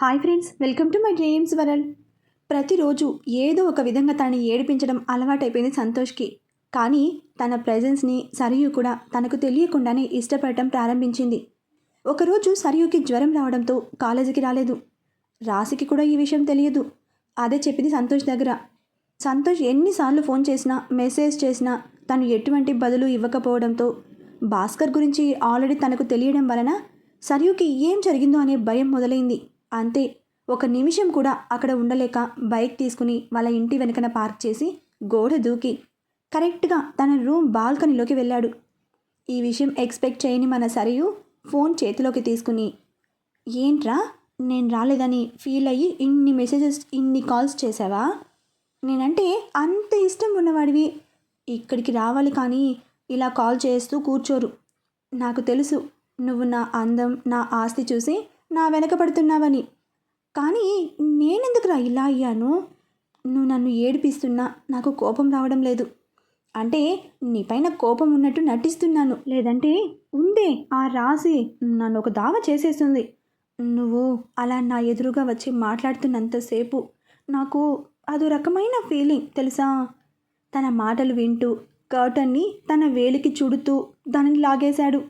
Hi friends welcome to my dreams world. ప్రతిరోజు ఏదో ఒక విధంగా తనని ఏడిపించడం అలవాటైపోయింది సంతోష్కి. కానీ తన ప్రెజెన్స్ని సరియు కూడా తనకు తెలియకుండానే ఇష్టపడటం ప్రారంభించింది. ఒకరోజు సరియుకి జ్వరం రావడంతో కాలేజీకి రాలేదు. రాశికి కూడా ఈ విషయం తెలియదు. అదే చెప్పింది సంతోష్ దగ్గర. సంతోష్ ఎన్నిసార్లు ఫోన్ చేసినా మెసేజ్ చేసినా తను ఎటువంటి బదులు ఇవ్వకపోవడంతో భాస్కర్ గురించి ఆల్రెడీ తనకు తెలియడం వలన సరియుకి ఏం జరిగిందో అనే భయం మొదలైంది. అంతే. ఒక నిమిషం కూడా అక్కడ ఉండలేక బైక్ తీసుకుని వాళ్ళ ఇంటి వెనకన పార్క్ చేసి గోడ దూకి కరెక్ట్గా తన రూమ్ బాల్కనీలోకి వెళ్ళాడు. ఈ విషయం ఎక్స్పెక్ట్ చేయని మన సరియు ఫోన్ చేతిలోకి తీసుకుని ఏంట్రా? నేను రాలేదని ఫీల్ అయ్యి ఇన్ని మెసేజెస్ ఇన్ని కాల్స్ చేసావా? నేనంటే అంత ఇష్టం ఉన్నవాడివి. ఇక్కడికి రావాలి కానీ ఇలా కాల్ చేస్తూ కూర్చోరు. నాకు తెలుసు నువ్వు నా అందం నా ఆస్తి చూసి నా వెనకబడుతున్నావని కానీ నేనెందుకురా ఇలా అయ్యాను? నువ్వు నన్ను ఏడిపిస్తున్నా నాకు కోపం రావడం లేదు. అంటే నీపైన కోపం ఉన్నట్టు నటిస్తున్నాను. లేదంటే ఉందే ఆ రాసి నన్ను ఒక దావ చేసేస్తుంది. నువ్వు అలా నా ఎదురుగా వచ్చి మాట్లాడుతున్నంతసేపు నాకు అదో రకమైన ఫీలింగ్ తెలుసా? తన మాటలు వింటూ కర్టన్ని తన వేలికి చుడుతూ దానిని లాగేశాడు.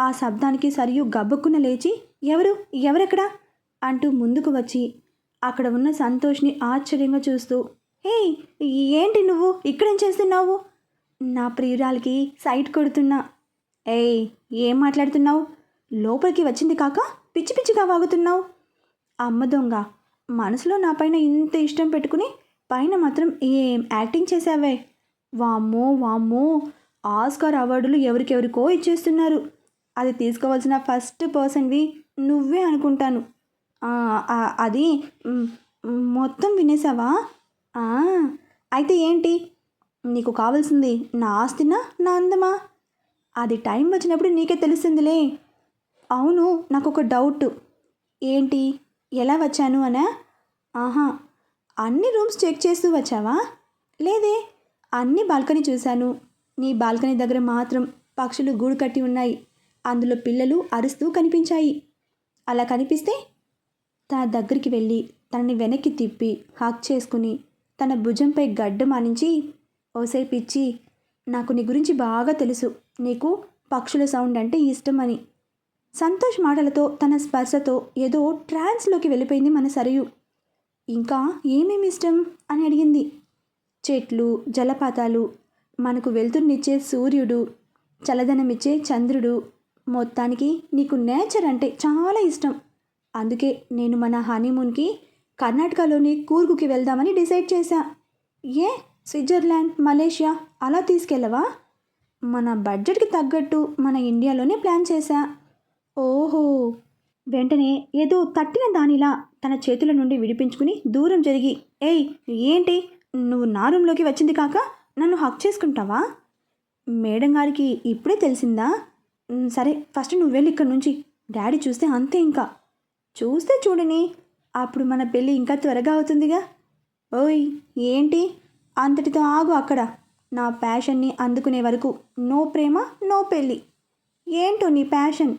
ఆ శబ్దానికి సరియు గబ్బక్కున లేచి ఎవరు? ఎవరెక్కడా? అంటూ ముందుకు వచ్చి అక్కడ ఉన్న సంతోష్ని ఆశ్చర్యంగా చూస్తూ హే ఏంటి నువ్వు? ఇక్కడేం చేస్తున్నావు? నా ప్రియురాలకి సైట్ కొడుతున్నా. ఏయ్ ఏం మాట్లాడుతున్నావు? లోపలికి వచ్చింది కాక పిచ్చి పిచ్చిగా వాగుతున్నావు? అమ్మ దొంగ మనసులో నా పైన ఇంత ఇష్టం పెట్టుకుని పైన మాత్రం ఏం యాక్టింగ్ చేసావే వామ్మో వామ్మో! ఆస్కార్ అవార్డులు ఎవరికెవరికో ఇచ్చేస్తున్నారు. అది తీసుకోవాల్సిన ఫస్ట్ పర్సన్వి నువ్వే అనుకుంటాను. అది మొత్తం వినేసావా? అయితే ఏంటి? నీకు కావాల్సింది నా ఆస్తినా నా అందమా? అది టైం వచ్చినప్పుడు నీకే తెలిసిందిలే. అవును నాకు ఒక డౌట్. ఏంటి? ఎలా వచ్చాను అనా? ఆహా అన్ని రూమ్స్ చెక్ చేస్తూ వచ్చావా? లేదే అన్ని బాల్కనీ చూశాను. నీ బాల్కనీ దగ్గర మాత్రం పక్షులు గూడు కట్టి ఉన్నాయి. అందులో పిల్లలు అరుస్తూ కనిపించాయి. అలా కనిపిస్తే తన దగ్గరికి వెళ్ళి తనని వెనక్కి తిప్పి హాక్ చేసుకుని తన భుజంపై గడ్డ మానించి ఓసేపిచ్చి నాకు నీ గురించి బాగా తెలుసు. నీకు పక్షుల సౌండ్ అంటే ఇష్టమని సంతోష్ మాటలతో తన స్పర్శతో ఏదో ట్రాన్స్లోకి వెళ్ళిపోయింది మన సరియు. ఇంకా ఏమేమి ఇష్టం? అని అడిగింది. చెట్లు జలపాతాలు మనకు వెలుతురునిచ్చే సూర్యుడు చల్లదనమిచ్చే చంద్రుడు మొత్తానికి నీకు నేచర్ అంటే చాలా ఇష్టం. అందుకే నేను మన హనీమూన్కి కర్ణాటకలోని కూర్గుకి వెళ్దామని డిసైడ్ చేశా. ఏ? స్విట్జర్లాండ్ మలేషియా అలా తీసుకెళ్ళవా? మన బడ్జెట్కి తగ్గట్టు మన ఇండియాలోనే ప్లాన్ చేశా. ఓహో! వెంటనే ఏదో తట్టిన దానిలా తన చేతుల నుండి విడిపించుకుని దూరం జరిగి ఏయ్ ఏంటి? నువ్వు నా రూమ్లోకి వచ్చింది కాక నన్ను హక్ చేసుకుంటావా? మేడం గారికి ఇప్పుడే తెలిసిందా? సరే ఫస్ట్ నువ్వు వెళ్ళి ఇక్కడ నుంచి. డాడీ చూస్తే అంతే ఇంకా. చూస్తే చూడని అప్పుడు మన పెళ్ళి ఇంకా త్వరగా అవుతుందిగా. ఓయ్ ఏంటి? అంతటితో ఆగు అక్కడ. నా ప్యాషన్ని అందుకునే వరకు నో ప్రేమ నో పెళ్ళి. ఏంటో నీ ప్యాషన్?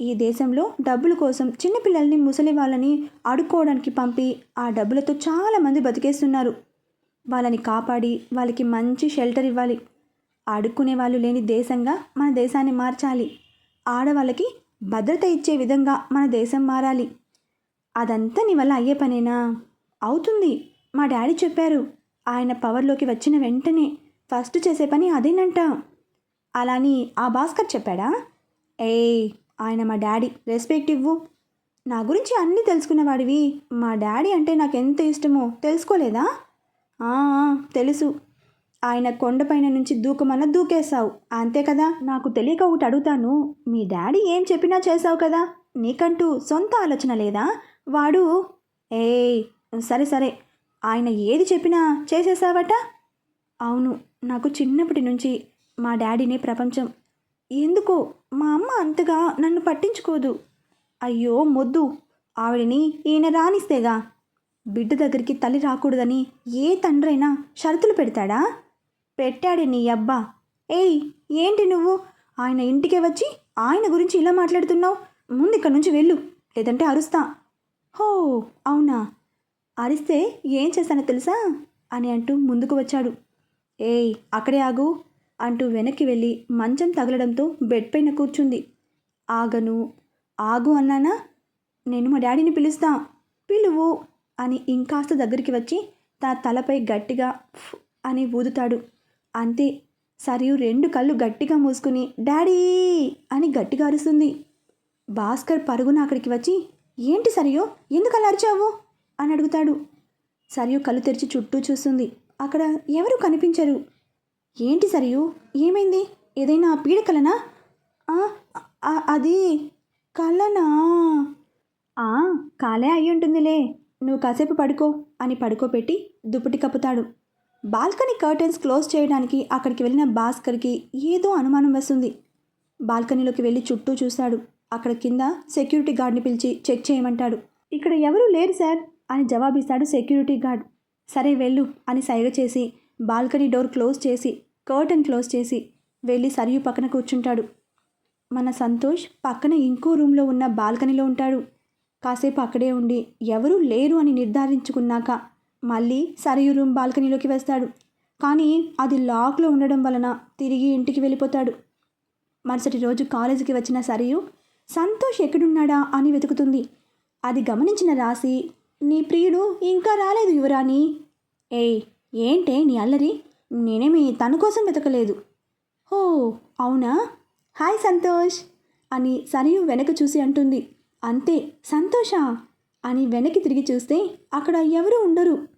ఈ దేశంలో డబ్బుల కోసం చిన్నపిల్లల్ని ముసలి వాళ్ళని అడుక్కోవడానికి పంపి ఆ డబ్బులతో చాలామంది బతికేస్తున్నారు. వాళ్ళని కాపాడి వాళ్ళకి మంచి షెల్టర్ ఇవ్వాలి. ఆడుకునే వాళ్ళు లేని దేశంగా మన దేశాన్ని మార్చాలి. ఆడవాళ్ళకి భద్రత ఇచ్చే విధంగా మన దేశం మారాలి. అదంతా నీ వల్ల అయ్యే పనేనా? అవుతుంది. మా డాడీ చెప్పారు. ఆయన పవర్లోకి వచ్చిన వెంటనే ఫస్ట్ చేసే పని అదేనంట. అలాని ఆ భాస్కర్ చెప్పాడా? ఏయ్ ఆయన మా డాడీ రెస్పెక్ట్ ఇవ్వు. నా గురించి అన్నీ తెలుసుకున్నవాడివి. మా డాడీ అంటే నాకు ఎంత ఇష్టమో తెలుసుకోలేదా? తెలుసు. ఆయన కొండపైన నుంచి దూకమన్నా దూకేశావు. అంతే కదా? నాకు తెలియక ఒకటి అడుగుతాను. మీ డాడీ ఏం చెప్పినా చేసావు కదా? నీకంటూ సొంత ఆలోచన లేదా? వాడు ఏయ్ సరే సరే. ఆయన ఏది చెప్పినా చేసేసావట అవును. నాకు చిన్నప్పటి నుంచి మా డాడీనే ప్రపంచం. ఎందుకో మా అమ్మ అంతగా నన్ను పట్టించుకోదు. అయ్యో మొద్దు. ఆవిడని ఈయన రానిస్తేగా. బిడ్డ దగ్గరికి తల్లి రాకూడదని ఏ తండ్రైనా షరతులు పెడతాడా? పెట్టాడే నీ అబ్బా. ఏయ్ ఏంటి నువ్వు? ఆయన ఇంటికే వచ్చి ఆయన గురించి ఇలా మాట్లాడుతున్నావు? ముందు ఇక్కడి నుంచి వెళ్ళు లేదంటే అరుస్తా. హో అవునా? అరిస్తే ఏం చేశానో తెలుసా? అని అంటూ ముందుకు వచ్చాడు. ఏయ్ అక్కడే ఆగు అంటూ వెనక్కి వెళ్ళి మంచం తగలడంతో బెడ్ పైన కూర్చుంది. ఆగను ఆగు అన్నానా? నేను మా డాడీని పిలుస్తా. పిలువు అని ఇంకాస్త దగ్గరికి వచ్చి తన తలపై గట్టిగా అని ఊదుతాడు. అంతే. సరియు రెండు కళ్ళు గట్టిగా మూసుకుని డాడీ! అని గట్టిగా అరుస్తుంది. భాస్కర్ పరుగున అక్కడికి వచ్చి ఏంటి సరియు? ఎందుకు అలా అరిచావు? అని అడుగుతాడు. సరియు కళ్ళు తెరిచి చుట్టూ చూస్తుంది. అక్కడ ఎవరు కనిపించరు? ఏంటి సరియు? ఏమైంది? ఏదైనా పీడకలనా? అది కలనా "ఆ, కాలే అయి ఉంటుందిలే నువ్వు కాసేపు పడుకో అని పడుకోబెట్టి దుప్పటి కప్పుతాడు. బాల్కనీ కర్టెన్స్ క్లోజ్ చేయడానికి అక్కడికి వెళ్ళిన భాస్కర్కి ఏదో అనుమానం వస్తుంది. బాల్కనీలోకి వెళ్ళి చుట్టూ చూశాడు. అక్కడ కింద సెక్యూరిటీ గార్డ్ని పిలిచి చెక్ చేయమంటాడు. ఇక్కడ ఎవరూ లేరు సార్ అని జవాబిస్తాడు సెక్యూరిటీ గార్డ్. సరే వెళ్ళు అని సైగ చేసి బాల్కనీ డోర్ క్లోజ్ చేసి కర్టెన్ క్లోజ్ చేసి వెళ్ళి సరియు పక్కన కూర్చుంటాడు. మన సంతోష్ పక్కన ఇంకో రూమ్లో ఉన్న బాల్కనీలో ఉంటాడు. కాసేపు అక్కడే ఉండి ఎవరూ లేరు అని నిర్ధారించుకున్నాక మళ్ళీ సరియు రూమ్ బాల్కనీలోకి వేస్తాడు. కానీ అది లాక్లో ఉండడం వలన తిరిగి ఇంటికి వెళ్ళిపోతాడు. మరుసటి రోజు కాలేజీకి వచ్చిన సరియు సంతోష్ ఎక్కడున్నాడా? అని వెతుకుతుంది. అది గమనించిన రాసి నీ ప్రియుడు ఇంకా రాలేదు యువరాణి. ఏయ్ ఏంటే నీ అల్లరి? నేనేమి తన కోసం వెతకలేదు. ఓ అవునా? హాయ్ సంతోష్! అని సరియు వెనక చూసి అంటుంది. అంతే సంతోషా? అని వెనక్కి తిరిగి చూస్తే అక్కడ ఎవరు ఉండరు.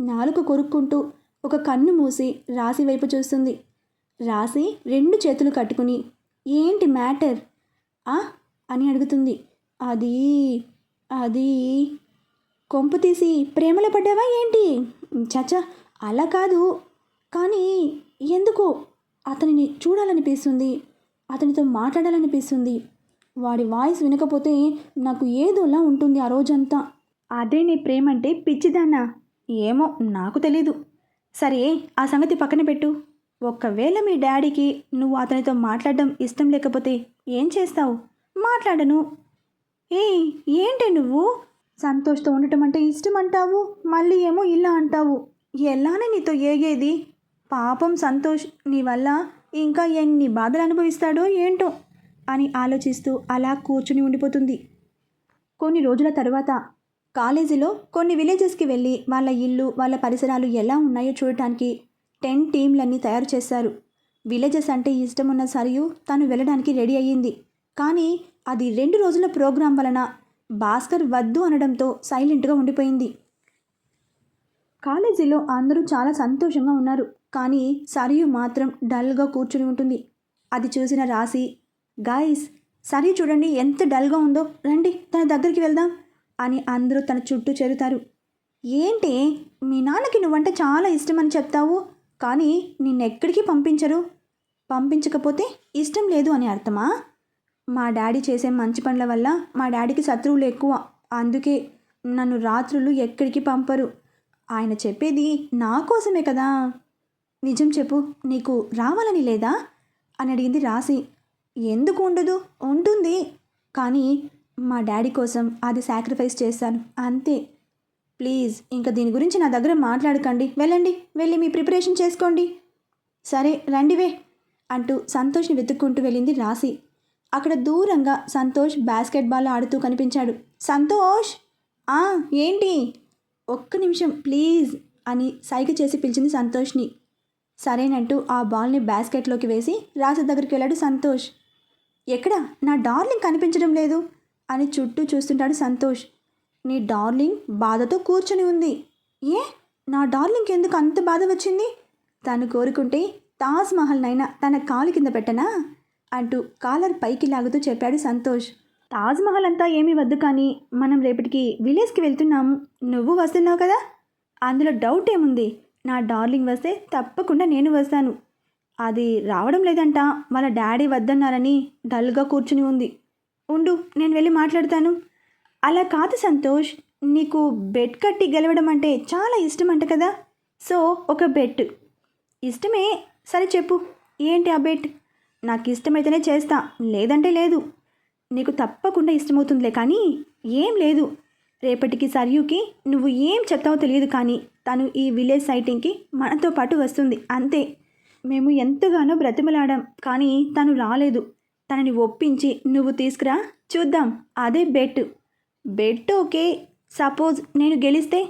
నాలుక కొరుక్కుంటూ ఒక కన్ను మూసి రాసి వైపు చూస్తుంది. రాసి రెండు చేతులు కట్టుకుని ఏంటి మ్యాటర్? ఆ? అని అడుగుతుంది. అది అది కొంపు తీసి ప్రేమలో పడ్డావా ఏంటి? చచ్చా అలా కాదు. కానీ ఎందుకు అతనిని చూడాలనిపిస్తుంది. అతనితో మాట్లాడాలనిపిస్తుంది. వాడి వాయిస్ వినకపోతే నాకు ఏదోలా ఉంటుంది ఆ రోజంతా. అదే నీ ప్రేమంటే పిచ్చిదానా? ఏమో నాకు తెలీదు. సరే ఆ సంగతి పక్కన పెట్టు. ఒకవేళ మీ డాడీకి నువ్వు అతనితో మాట్లాడడం ఇష్టం లేకపోతే ఏం చేస్తావు? మాట్లాడను. ఏ ఏంటి నువ్వు? సంతోష్తో ఉండటం అంటే ఇష్టం అంటావు మళ్ళీ ఏమో ఇలా అంటావు. ఎలానే నీతో ఏగేది? పాపం సంతోష్ నీ వల్ల ఇంకా ఎన్ని బాధలు అనుభవిస్తాడో ఏంటో అని ఆలోచిస్తూ అలా కూర్చుని ఉండిపోతుంది. కొన్ని రోజుల తర్వాత కాలేజీలో కొన్ని విలేజెస్కి వెళ్ళి వాళ్ళ ఇల్లు వాళ్ళ పరిసరాలు ఎలా ఉన్నాయో చూడటానికి టెన్ టీంలన్నీ తయారు చేశారు. విలేజెస్ అంటే ఇష్టం ఉన్న సరియు తను వెళ్ళడానికి రెడీ అయ్యింది. కానీ అది రెండు రోజుల ప్రోగ్రాం వలన భాస్కర్ వద్దు అనడంతో సైలెంట్గా ఉండిపోయింది. కాలేజీలో అందరూ చాలా సంతోషంగా ఉన్నారు. కానీ సరియు మాత్రం డల్గా కూర్చుని ఉంటుంది. అది చూసిన రాసి గాయస్ సరియు చూడండి ఎంత డల్గా ఉందో. రండి తన దగ్గరికి వెళ్దాం. అని అందరూ తన చుట్టూ చేరుతారు. ఏంటి? మీ నాన్నకి నువ్వంటే చాలా ఇష్టమని చెప్తావు. కానీ నిన్నెక్కడికి పంపించరు? పంపించకపోతే ఇష్టం లేదు అని అర్థమా? మా డాడీ చేసే మంచి పనుల వల్ల మా డాడీకి శత్రువులు ఎక్కువ. అందుకే నన్ను రాత్రులు ఎక్కడికి పంపరు. ఆయన చెప్పేది నా కోసమే కదా. నిజం చెప్పు నీకు రావాలని లేదా? అని అడిగింది రాసి ఎందుకు ఉండదు? ఉంటుంది. కానీ మా డాడీ కోసం అది సాక్రిఫైస్ చేశాను. అంతే. ప్లీజ్ ఇంకా దీని గురించి నా దగ్గర మాట్లాడకండి. వెళ్ళండి వెళ్ళి మీ ప్రిపరేషన్ చేసుకోండి. సరే రండివే అంటూ సంతోష్ని వెతుక్కుంటూ వెళ్ళింది రాసి అక్కడ దూరంగా సంతోష్ బాస్కెట్బాల్ ఆడుతూ కనిపించాడు. సంతోష్! ఆ ఏంటి? ఒక్క నిమిషం ప్లీజ్ అని సైగ చేసి పిలిచింది సంతోష్ని. సరేనంటూ ఆ బాల్ని బాస్కెట్లోకి వేసి రాసి దగ్గరికి వెళ్ళాడు సంతోష్. ఎక్కడ? నా డార్లింగ్ కనిపించడం లేదు. అని చుట్టూ చూస్తుంటాడు సంతోష్. నీ డార్లింగ్ బాధతో కూర్చొని ఉంది. ఏ? నా డార్లింగ్ ఎందుకు అంత బాధ వచ్చింది? తను కోరుకుంటే తాజ్ మహల్నైనా తన కాలు కింద పెట్టనా? అంటూ కాలర్ పైకి లాగుతూ చెప్పాడు సంతోష్. తాజ్ మహల్ అంతా ఏమీ వద్దు కానీ మనం రేపటికి విలేజ్కి వెళ్తున్నాము. నువ్వు వస్తున్నావు కదా? అందులో డౌట్ ఏముంది? నా డార్లింగ్ వస్తే తప్పకుండా నేను వస్తాను. అది రావడం లేదంట. వాళ్ళ డాడీ వద్దన్నారని డల్గా కూర్చుని ఉంది. ఉండు నేను వెళ్ళి మాట్లాడతాను. అలా కాదు సంతోష్ నీకు బెడ్ కట్టి గెలవడం అంటే చాలా ఇష్టం అంట కదా. సో ఒక బెట్ ఇష్టమే? సరే చెప్పు. ఏంటి ఆ బెట్ నాకు ఇష్టమైతేనే చేస్తా లేదంటే లేదు. నీకు తప్పకుండా ఇష్టమవుతుందిలే కానీ ఏం లేదు. రేపటికి సర్యూకి నువ్వు ఏం చెప్తావో తెలియదు కానీ తను ఈ విలేజ్ సైటింగ్కి మనతో పాటు వస్తుంది అంతే. మేము ఎంతగానో బ్రతిమలాడాం కానీ తను రాలేదు. తనని ఒప్పించి నువ్వు తీసుకురా. చూద్దాం. అదే బెట్ బెట్ ఓకే. సపోజ్ నేను గెలిస్తే?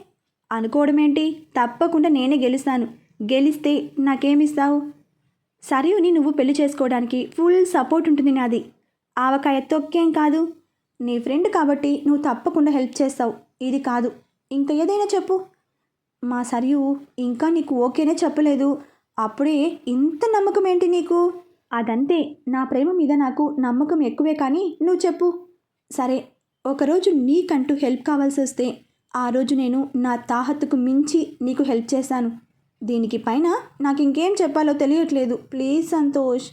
అనుకోవడం ఏంటి తప్పకుండా నేనే గెలుస్తాను. గెలిస్తే నాకేమిస్తావు? సరియుని నువ్వు పెళ్ళి చేసుకోవడానికి ఫుల్ సపోర్ట్ ఉంటుంది నాది. ఆవకాయ తొక్కేం కాదు. నీ ఫ్రెండ్ కాబట్టి నువ్వు తప్పకుండా హెల్ప్ చేస్తావు. ఇది కాదు. ఇంకా ఏదైనా చెప్పు. మా సరియు ఇంకా నీకు ఓకేనే చెప్పలేదు. అప్పుడే ఇంత నమ్మకం ఏంటి నీకు? అదంతే నా ప్రేమ మీద నాకు నమ్మకం ఎక్కువే కానీ నువ్వు చెప్పు. సరే ఒకరోజు నీకంటూ హెల్ప్ కావాల్సి వస్తే ఆ రోజు నేను నా తాహత్తుకు మించి నీకు హెల్ప్ చేశాను. దీనికి పైన నాకు ఇంకేం చెప్పాలో తెలియట్లేదు. ప్లీజ్ సంతోష్.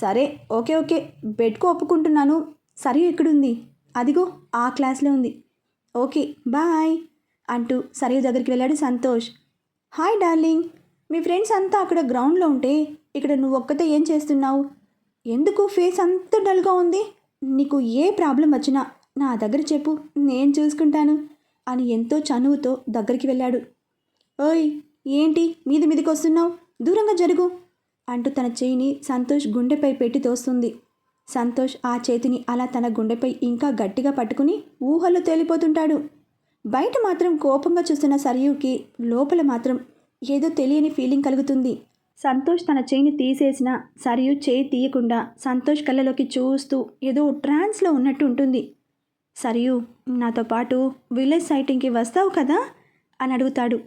సరే ఓకే ఓకే. బెడ్కు ఒప్పుకుంటున్నాను. సరే ఎక్కడుంది అదిగో ఆ క్లాస్లో ఉంది. ఓకే బాయ్ అంటూ సరియు దగ్గరికి వెళ్ళాడు సంతోష్. Hi darling. మీ ఫ్రెండ్స్ అంతా అక్కడ గ్రౌండ్లో ఉంటే ఇక్కడ నువ్వు ఒక్కతే ఏం చేస్తున్నావు? ఎందుకు ఫేస్ అంత డల్గా ఉంది? నీకు ఏ ప్రాబ్లం వచ్చినా నా దగ్గర చెప్పు నేను చూసుకుంటాను అని ఎంతో చనువుతో దగ్గరికి వెళ్ళాడు. ఓయ్ ఏంటి? మీది మీదికి వస్తున్నావు? దూరంగా జరుగు అంటూ తన చేయిని సంతోష్ గుండెపై పెట్టి తోస్తుంది. సంతోష్ ఆ చేతిని అలా తన గుండెపై ఇంకా గట్టిగా పట్టుకుని ఊహల్లో తేలిపోతుంటాడు. బయట మాత్రం కోపంగా చూస్తున్న సరయుకి లోపల మాత్రం ఏదో తెలియని ఫీలింగ్ కలుగుతుంది. సంతోష్ తన చేయిని తీసేసిన సరియు చేయి తీయకుండా సంతోష్ కళ్ళలోకి చూస్తూ ఏదో ట్రాన్స్లో ఉన్నట్టు ఉంటుంది. సరియు నాతో పాటు విలేజ్ సైటింగ్కి వస్తావు కదా? అని అడుగుతాడు.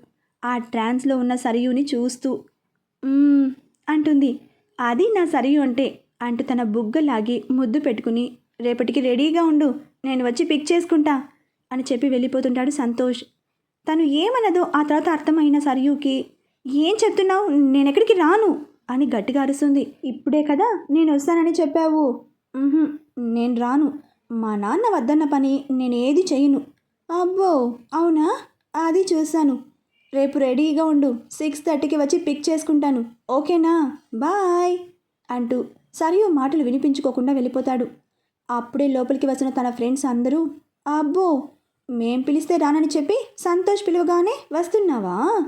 ఆ ట్రాన్స్లో ఉన్న సరియుని చూస్తూ అంటుంది. అది నా సరియు అంటే అంటూ తన బుగ్గ లాగి ముద్దు పెట్టుకుని రేపటికి రెడీగా ఉండు నేను వచ్చి పిక్ చేసుకుంటా అని చెప్పి వెళ్ళిపోతుంటాడు సంతోష్. తను ఏమన్నదో ఆ తర్వాత అర్థమైన సరియుకి ఏం చెప్తున్నావు? నేనెక్కడికి రాను అని గట్టిగా అరుస్తుంది. ఇప్పుడే కదా? నేను వస్తానని చెప్పావు నేను రాను. మా నాన్న వద్దన్న పని నేను ఏది చేయను అబ్బో అవునా? అది చూశాను రేపు రెడీగా ఉండు. సిక్స్ థర్టీకి వచ్చి పిక్ చేసుకుంటాను. ఓకేనా? బాయ్! అంటూ సరియు మాటలు వినిపించుకోకుండా వెళ్ళిపోతాడు. అప్పుడే లోపలికి వచ్చిన తన ఫ్రెండ్స్ అందరూ అబ్బో మేం పిలిస్తే రానని చెప్పి సంతోష్ పిలువగానే వస్తున్నావా?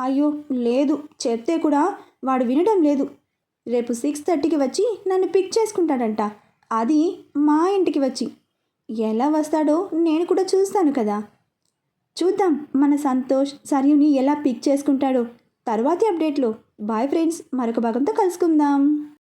అయ్యో లేదు. చెప్తే కూడా వాడు వినడం లేదు. రేపు సిక్స్ థర్టీకి వచ్చి నన్ను పిక్ చేసుకుంటాడంట. అది మా ఇంటికి వచ్చి. ఎలా వస్తాడో నేను కూడా చూస్తాను కదా. చూద్దాం. మన సంతోష్ సరియుని ఎలా పిక్ చేసుకుంటాడో. తర్వాతి అప్డేట్లో. Bye friends. మరొక భాగంతో కలుసుకుందాం.